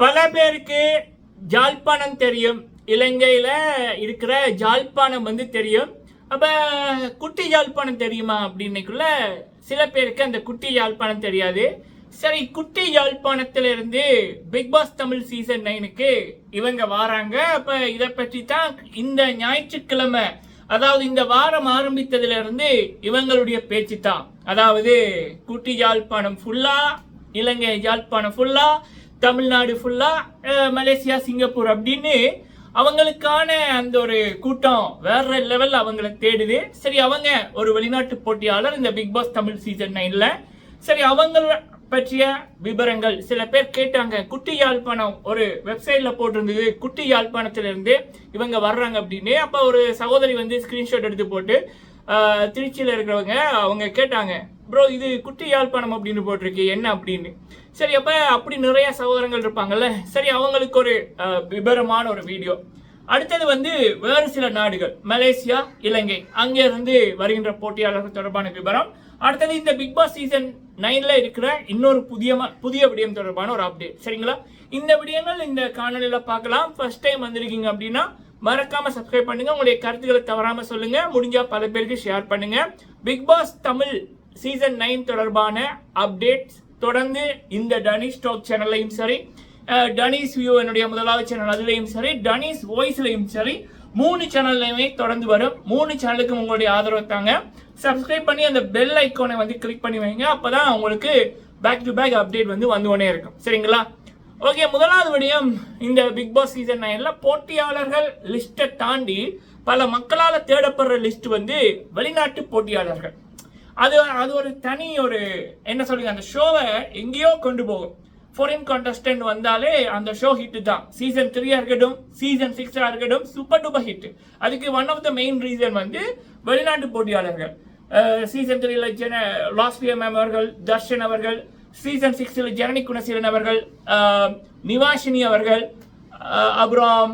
பல பேருக்கு ஜாழ்ப்பாணம் தெரியும். இலங்கையில் இருக்கிற ஜாழ்ப்பாணம் வந்து தெரியும். அப்போ குட்டி ஜாழ்ப்பாணம் தெரியுமா அப்படின்னைக்குள்ள சில பேருக்கு அந்த குட்டி யாழ்ப்பாணம் தெரியாது. சரி குட்டி யாழ்ப்பாணத்திலிருந்து பிக் பாஸ் தமிழ் சீசன் நைனுக்கு இவங்க வாராங்க. அப்போ இதை பற்றி தான் இந்த ஞாயிற்றுக்கிழமை அதாவது இந்த வாரம் ஆரம்பித்ததுலேருந்து இவங்களுடைய பேச்சு தான் அதாவது குட்டி யாழ்ப்பாணம் ஃபுல்லாக இலங்கை யாழ்ப்பாணம் ஃபுல்லாக தமிழ்நாடு ஃபுல்லா மலேசியா சிங்கப்பூர் அப்படின்னு அவங்களுக்கான அந்த ஒரு கூட்டம் வேற லெவல்ல அவங்கள தேடுது. சரி அவங்க ஒரு வெளிநாட்டு போட்டியாளர் இந்த பிக் பாஸ் தமிழ் சீசன் நைன்ல சரி அவங்கள பற்றிய விவரங்கள் சில பேர் கேட்டாங்க. குட்டி யாழ்ப்பாணம் ஒரு வெப்சைட்ல போட்டிருந்தது. குட்டி யாழ்ப்பாணத்துல இருந்து இவங்க வர்றாங்க அப்படின்னு. அப்ப ஒரு சகோதரி வந்து ஸ்கிரீன்ஷாட் எடுத்து போட்டு திருச்சியில் திருச்சியில இருக்கிறவங்க அவங்க கேட்டாங்க. ப்ரோ இது குட்டி யாழ்ப்பாணம் அப்படின்னு போட்டிருக்கு என்ன அப்படின்னு? சரி அப்போ அப்படி நிறைய சகோதரங்கள் இருப்பாங்கல்ல சரி அவங்களுக்கு ஒரு விபரமான ஒரு வீடியோ. அடுத்தது வந்து வேறு சில நாடுகள் மலேசியா இலங்கை. அங்கே இருந்து வருகின்ற போட்டியாளர்கள் தொடர்பான விவரம் அடுத்தது இந்த பிக் பாஸ் சீசன் நைனில் இருக்கிற இன்னொரு புதிய புதிய விடயம் தொடர்பான ஒரு அப்டேட் சரிங்களா? இந்த விடயங்கள் இந்த காணொலியில் பார்க்கலாம். ஃபர்ஸ்ட் டைம் வந்திருக்கீங்க அப்படின்னா மறக்காம சப்ஸ்கிரைப் பண்ணுங்க. உங்களுடைய கருத்துக்களை தவறாம சொல்லுங்க. முடிஞ்சா பல பேருக்கு ஷேர் பண்ணுங்க. Big boss Tamil season nine தொடர்பான அப்டேட்ஸ் தொடர்ந்து இந்த டனிஷ் டாக் சேனல்லையும் சரி டனிஸ் வியூ என்னுடைய முதலாவது சேனல் அதுலேயும் சரி டனிஸ் வாய்ஸ்லையும் சரி மூணு சேனல்லையுமே தொடர்ந்து வரும். மூணு சேனலுக்கும் உங்களுடைய ஆதரவு தாங்க. சப்ஸ்கிரைப் பண்ணி அந்த பெல் ஐக்கோனை வந்து கிளிக் பண்ணி வைங்க. அப்பதான் உங்களுக்கு பேக் டு பேக் அப்டேட் வந்து வந்து இருக்கும். சரிங்களா? ஓகே முதலாவது விடயம் இந்த பிக் பாஸ் சீசன் நைன்ல போட்டியாளர்கள் லிஸ்ட்டை தாண்டி பல மக்களால் தேடப்படுற லிஸ்ட் வந்து வெளிநாட்டு போட்டியாளர்கள். அது அது ஒரு தனி ஒரு என்ன சொல்லுங்க அந்த ஷோவை எங்கேயோ கொண்டு போகும். ஃபாரின் கான்டெஸ்டன்ட் வந்தாலே அந்த ஷோ ஹிட் தான். சீசன் த்ரீயாக இருக்கட்டும் சீசன் சிக்ஸாக இருக்கட்டும் சூப்பர் டூப்பர் ஹிட் அதுக்கு one of the main reason வந்து வெளிநாட்டு போட்டியாளர்கள். சீசன் த்ரீல ஜென லாஸ்லியா மேம் அவர்கள் தர்ஷன் அவர்கள் சீசன் சிக்ஸில் ஜனனி குணசீலன் அவர்கள் நிவாஷினி அவர்கள் அப்புறம்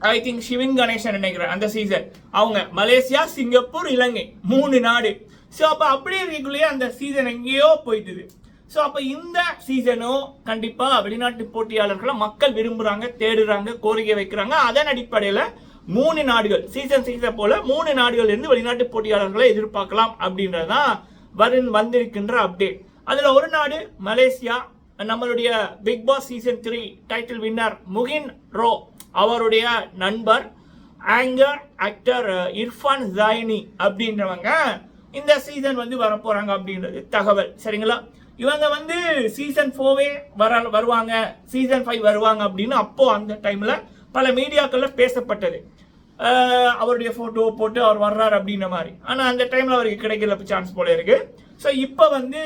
ஐ திங்க் சிவின் கணேசன் நினைக்கிறேன் அந்த சீசன் அவங்க மலேசியா சிங்கப்பூர் இலங்கை. மூணு நாடு. ஸோ அப்போ அப்படியே இருக்கக்குள்ளேயே அந்த சீசன் எங்கேயோ போயிட்டுது. ஸோ அப்போ இந்த சீசனும் கண்டிப்பாக வெளிநாட்டு போட்டியாளர்களை மக்கள் விரும்புகிறாங்க தேடுறாங்க கோரிக்கை வைக்கிறாங்க. அதன் அடிப்படையில் மூணு நாடுகள் சீசன் சீசன் போல மூணு நாடுகள் இருந்து வெளிநாட்டு போட்டியாளர்களை எதிர்பார்க்கலாம் அப்படின்றது தான் வரு வந்திருக்கின்ற அப்டேட் அதில் ஒரு நாடு மலேசியா நம்மளுடைய big boss season three title winner Mugen Rao அவருடைய நண்பர் ஆங்கர் ஆக்டர் இர்ஃபான் ஜாயினி அப்படின்றவங்க இந்த சீசன் வந்து வரப்போகிறாங்க அப்படின்றது தகவல். சரிங்களா? இவங்க வந்து சீசன் ஃபோவே வர வருவாங்க. சீசன் ஃபைவ் வருவாங்க அப்படின்னு அப்போது அந்த டைமில் பல மீடியாக்களில் பேசப்பட்டது. அவருடைய ஃபோட்டோ போட்டு அவர் வர்றாரு அப்படின்ற மாதிரி. ஆனால் அந்த டைமில் அவருக்கு கிடைக்கல சான்ஸ் போல இருக்குது ஸோ இப்போ வந்து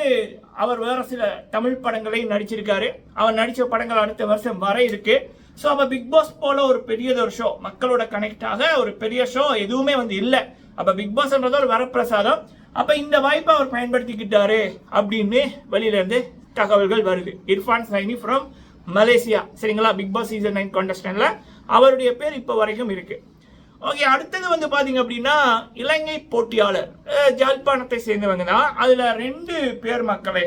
அவர் வேறு சில தமிழ் படங்களையும் நடிச்சிருக்காரு. அவர் நடித்த படங்கள் அடுத்த வருஷம் வர இருக்குது ஸோ அப்போ பிக் பாஸ் போல ஒரு பெரியதொரு ஷோ மக்களோட கனெக்டாக ஒரு பெரிய ஷோ எதுவுமே வந்து இல்லை. அப்போ பிக் பாஸ்ன்றது ஒரு வரப்பிரசாதம். அப்போ இந்த வாய்ப்பை அவர் பயன்படுத்திக்கிட்டாரு அப்படின்னு வெளியில இருந்து தகவல்கள் வருது. Irfan Saini from Malaysia. சரிங்களா? பிக் பாஸ் சீசன் நைன் கான்டெஸ்டன்ட்ல அவருடைய பேர் இப்போ வரைக்கும் இருக்கு. ஓகே அடுத்தது வந்து பாத்தீங்க அப்படின்னா இலங்கை போட்டியாளர் அஹ், ஜாழ்ப்பாணத்தை சேர்ந்தவங்க தான். அதுல ரெண்டு பேர் மக்களே.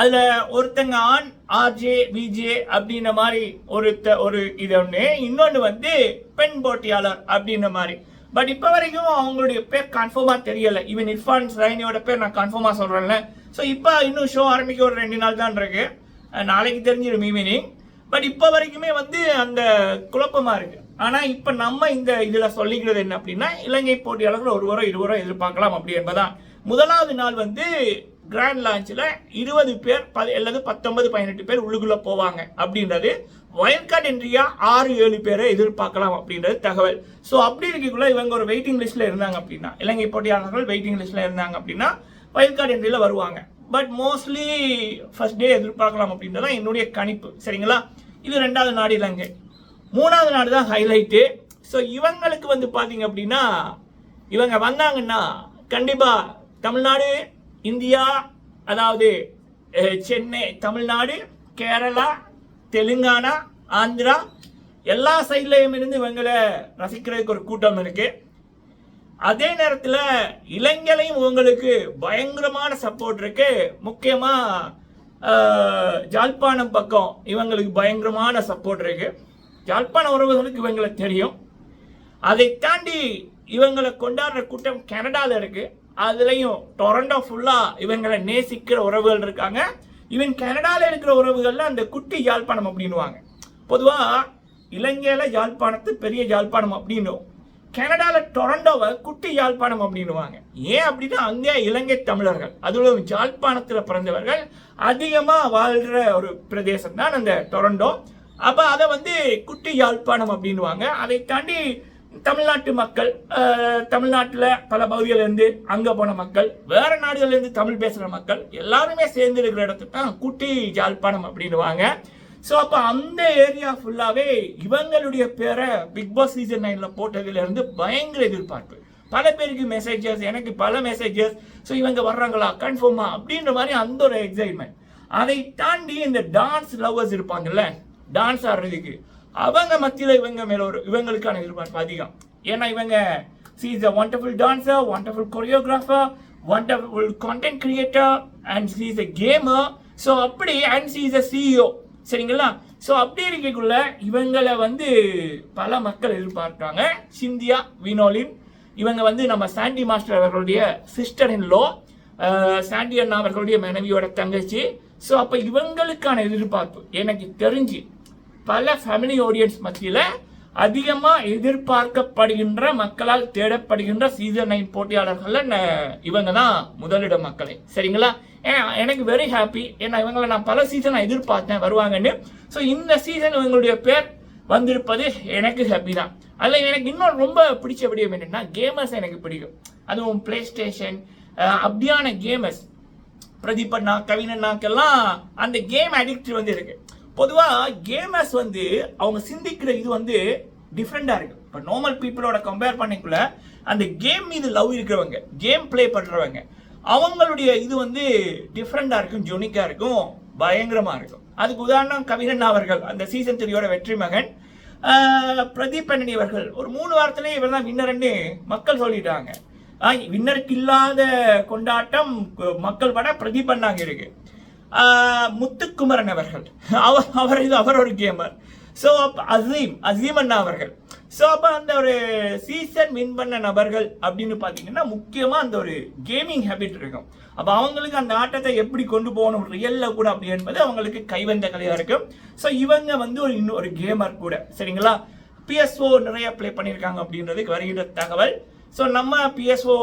அதுல ஒருத்தங்க ஆண் ஆர்ஜே விஜே அப்படின்ற மாதிரி ஒருத்த ஒரு இது ஒன்று இன்னொன்று வந்து பெண் போட்டியாளர் அப்படின்ற மாதிரி. பட் இப்போ வரைக்கும் அவங்களுடைய பேர் கன்ஃபார்மாக தெரியல. ஈவன் இர்ஃபான் சைனியோட பேர் நான் கன்ஃபார்மாக சொல்கிறேன்ல ஸோ இப்போ இன்னும் ஷோ ஆரம்பிக்க ஒரு ரெண்டு நாள் தான் இருக்கு. நாளைக்கு தெரிஞ்சிடும் ஈவினிங் பட் இப்போ வரைக்குமே வந்து அந்த குழப்பமாக இருக்குது ஆனால் இப்போ நம்ம இந்த இதில் சொல்லிக்கிறது என்ன அப்படின்னா இலங்கை போட்டியாளர்கள் ஒருவரோ இருவரோ எதிர்பார்க்கலாம் அப்படி என்பதான். முதலாவது நாள் வந்து கிராண்ட் லான்ச்சில் இருபது பேர் ப- அல்லது பத்தொன்பது பதினெட்டு பேர் உள்ளுக்குள்ளே போவாங்க. அப்படின்றது வயல் கார்டு என்ட்ரியா ஆறு ஏழு பேரை எதிர்பார்க்கலாம் அப்படின்றது தகவல். ஸோ அப்படி இருக்கக்குள்ள இவங்க ஒரு வெயிட்டிங் லிஸ்ட்டில் இருந்தாங்க அப்படின்னா இலங்கை போட்டியாளர்கள் வெயிட்டிங் லிஸ்ட்டில் இருந்தாங்க அப்படின்னா வயல் கார்டு வருவாங்க. பட் மோஸ்ட்லி ஃபர்ஸ்ட் டே எதிர்பார்க்கலாம் அப்படின்றதான் என்னுடைய கணிப்பு. சரிங்களா? இது ரெண்டாவது நாடு இலங்கை. மூணாவது நாடு தான் ஹைலைட்டு ஸோ இவங்களுக்கு வந்து பார்த்தீங்க அப்படின்னா இவங்க வந்தாங்கன்னா கண்டிப்பாக தமிழ்நாடு இந்தியா அதாவது சென்னை தமிழ்நாடு கேரளா தெலுங்கானா ஆந்திரா எல்லா சைட்லையும் இருந்து இவங்களை ரசிக்கிறதுக்கு ஒரு கூட்டம் இருக்கு. அதே நேரத்தில் இளைஞரையும் உங்களுக்கு பயங்கரமான சப்போர்ட் இருக்கு. முக்கியமாக ஜாழ்ப்பாணம் பக்கம் இவங்களுக்கு பயங்கரமான சப்போர்ட் இருக்கு. ஜாழ்ப்பாண உறவுகளுக்கு இவங்களை தெரியும். அதை தாண்டி இவங்களை கொண்டாடுற கூட்டம் கனடாவில் இருக்குது அதுலேயும் டொரண்டோ ஃபுல்லாக இவங்களை நேசிக்கிற உறவுகள் இருக்காங்க. இவன் கனடாவில் இருக்கிற உறவுகளில் அந்த குட்டி யாழ்ப்பாணம் அப்படின்னுவாங்க. பொதுவாக இலங்கையில் யாழ்ப்பாணத்து பெரிய யாழ்ப்பாணம் அப்படின்னும். கனடாவில் டொரண்டோவை குட்டி யாழ்ப்பாணம் அப்படின்னுவாங்க. ஏன் அப்படின்னா அங்கே இலங்கை தமிழர்கள் அதுவும் யாழ்ப்பாணத்தில் பிறந்தவர்கள் அதிகமாக வாழ்கிற ஒரு பிரதேசம் தான் அந்த டொரண்டோ. அப்போ அதை வந்து குட்டி யாழ்ப்பாணம் அப்படின்னுவாங்க. அதை தாண்டி தமிழ்நாட்டு மக்கள் தமிழ்நாட்டில் பல பகுதியில அங்கே போன மக்கள் வேறு நாடுகள்லேருந்து தமிழ் பேசுகிற மக்கள் எல்லாருமே சேர்ந்து இருக்கிற இடத்துக்கு தான் குட்டி ஜாழ்ப்பாணம் அப்படின்னுவாங்க. ஸோ அப்போ அந்த ஏரியா ஃபுல்லாகவே இவங்களுடைய பேரை பிக் பாஸ் சீசன் நைனில் போட்டதுலேருந்து பயங்கர எதிர்பார்ப்பு. பல பேருக்கு மெசேஜஸ் எனக்கு பல மெசேஜஸ் ஸோ இவங்க வர்றாங்களா கன்ஃபார்மா அப்படின்ற மாதிரி அந்த ஒரு எக்ஸைட்மெண்ட் அதை தாண்டி இந்த டான்ஸ் லவ்வர்ஸ் இருப்பாங்கல்ல டான்ஸ் ஆடுறதுக்கு. அவங்க மத்தியில் இவங்க மேலே ஒரு இவங்களுக்கான எதிர்பார்ப்பு அதிகம். ஏன்னா இவங்க she is a wonderful dancer wonderful choreographer wonderful content creator and she is a gamer so அப்படி and she is a CEO சரிங்களா? ஸோ அப்படி இருக்கக்குள்ள இவங்களை வந்து பல மக்கள் எதிர்பார்க்குறாங்க. சிந்தியா வினோலின் இவங்க வந்து நம்ம சாண்டி மாஸ்டர் அவர்களுடைய சிஸ்டர் இன் லோ சாண்டி அண்ணா அவர்களுடைய மனைவியோட தங்கச்சி. ஸோ அப்போ இவங்களுக்கான எதிர்பார்ப்பு எனக்கு தெரிஞ்சு பல ஃபேமிலி ஆடியன்ஸ் மத்தியில் அதிகமாக எதிர்பார்க்கப்படுகின்ற மக்களால் தேடப்படுகின்ற சீசன் நைன் போட்டியாளர்களில் இவங்க தான் முதலிட மக்களே. சரிங்களா? எனக்கு வெரி ஹாப்பி ஏன்னா இவங்களை நான் பல சீசன் எதிர்பார்த்தேன் வருவாங்கன்னு. ஸோ இந்த சீசன் இவங்களுடைய பேர் வந்திருப்பது எனக்கு ஹாப்பி தான். அதில் எனக்கு இன்னும் ரொம்ப பிடிச்ச விடியம் என்னென்னா கேமர்ஸ் எனக்கு பிடிக்கும். அதுவும் பிளே ஸ்டேஷன் அப்படியான கேமர்ஸ் பிரதீப் அண்ணா கவினண்ணாக்கெல்லாம் அந்த கேம் அடிக்ட் வந்து இருக்குது பொதுவாக கேமர்ஸ் வந்து அவங்க சிந்திக்கிற இது வந்து டிஃப்ரெண்டாக இருக்கு. இப்போ நார்மல் பீப்புளோட கம்பேர் பண்ணிக்குள்ள அந்த கேம் மீது லவ் இருக்கிறவங்க கேம் ப்ளே பண்ணுறவங்க அவங்களுடைய இது வந்து டிஃப்ரெண்டாக இருக்கும் ஜொனிக்கா இருக்கும் பயங்கரமாக இருக்கும். அதுக்கு உதாரணம் கவினண்ணா அவர்கள் அந்த சீசன் த்ரீயோட வெற்றி மகன். பிரதீப் அண்ணனி அவர்கள் ஒரு மூணு வாரத்திலேயே இவர் தான் வின்னர்னு மக்கள் சொல்லிட்டாங்க. வின்னருக்கு இல்லாத கொண்டாட்டம் மக்கள் பட பிரதீப் அண்ணாங்க இருக்குது முத்துக்குமரன் அவர்கள். அவர் அவர் இது அவர் ஒரு கேமர். ஸோ அப்போ அசீம் அசீம் அண்ணா அவர்கள். ஸோ அப்போ அந்த ஒரு சீசன் வின் பண்ண நபர்கள் அப்படின்னு பார்த்தீங்கன்னா முக்கியமாக அந்த ஒரு கேமிங் ஹேபிட் இருக்கும். அப்போ அவங்களுக்கு அந்த ஆட்டத்தை எப்படி கொண்டு போகணும் ரியல்ல கூட அப்படி என்பது அவங்களுக்கு கைவந்த கலையாக இருக்கும். ஸோ இவங்க வந்து ஒரு இன்னொரு கேமர் கூட. சரிங்களா? பிஎஸ்ஓ நிறைய ப்ளே பண்ணியிருக்காங்க அப்படின்றதுக்கு வருகின்ற தகவல். ஸோ நம்ம பிஎஸ்ஓ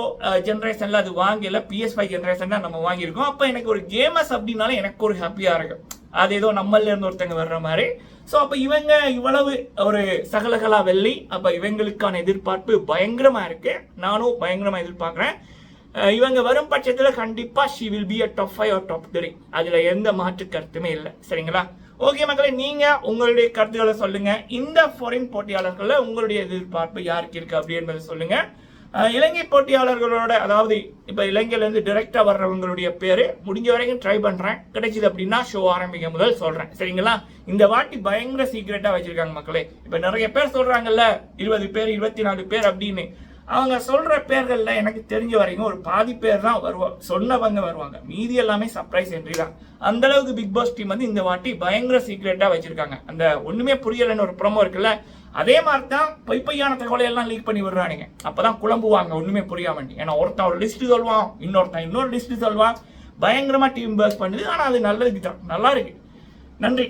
ஜென்ரேஷனில் uh, அது வாங்கல. பிஎஸ் ஃபைவ் ஜென்ரேஷன் தான் நம்ம வாங்கியிருக்கோம். அப்போ எனக்கு ஒரு கேமர்ஸ் அப்படின்னாலே எனக்கு ஒரு ஹாப்பியாக இருக்கும். அது ஏதோ நம்மள இருந்து ஒருத்தங்க வர்ற மாதிரி. ஸோ அப்போ இவங்க இவ்வளவு ஒரு சகலகலா வெள்ளி. அப்போ இவங்களுக்கான எதிர்பார்ப்பு பயங்கரமாக இருக்கு. நானும் பயங்கரமாக எதிர்பார்க்குறேன். Uh, இவங்க வரும் பட்சத்தில் கண்டிப்பாக she will be a top five or top three அதில் எந்த மாற்று கருத்துமே இல்லை. சரிங்களா? ஓகே மக்களே நீங்கள் உங்களுடைய கருத்துக்களை சொல்லுங்கள் இந்த ஃபாரின் போட்டியாளர்களில் உங்களுடைய எதிர்பார்ப்பு யாருக்கு இருக்குது அப்படி என்பதை சொல்லுங்கள் இலங்கை போட்டியாளர்களோட அதாவது இப்போ இலங்கையிலேருந்து டிரெக்டாக வர்றவங்களுடைய பேர் முடிஞ்ச வரைக்கும் ட்ரை பண்ணுறேன் கிடைச்சிது அப்படின்னா ஷோ ஆரம்பிக்க முதல் சொல்கிறேன் சரிங்களா? இந்த வாட்டி பயங்கர சீக்ரெட்டாக வச்சுருக்காங்க மக்களே. இப்போ நிறைய பேர் சொல்கிறாங்கல்ல இருபது பேர் இருபத்தி நாலு பேர் அப்படின்னு. அவங்க சொல்கிற பேர்களில் எனக்கு தெரிஞ்ச வரைக்கும் ஒரு பாதி பேர் தான் வருவாங்க சொன்னவங்க வருவாங்க. மீதி எல்லாமே சர்ப்ரைஸ் என்ட்ரி தான். அந்த அளவுக்கு பிக் பாஸ் டீம் வந்து இந்த வாட்டி பயங்கர சீக்ரெட்டாக வச்சுருக்காங்க. அந்த ஒன்றுமே புரியலைன்னு ஒரு ப்ரோமோ இருக்குல்ல அதே மாதிரி தான் பொய் பொய்யான தகவலை எல்லாம் லீக் பண்ணி விடுறானுங்க. அப்பதான் குழம்புவாங்க ஒன்றுமே புரியாம. ஏன்னா ஒருத்தன் ஒரு லிஸ்ட்டு சொல்லுவான் இன்னொருத்தன் இன்னொரு லிஸ்ட்டு சொல்லுவான். பயங்கரமாக டீம் பேஸ் பண்ணுது. ஆனால் அது நல்லதுக்கு தான் நல்லா இருக்கு. நன்றி.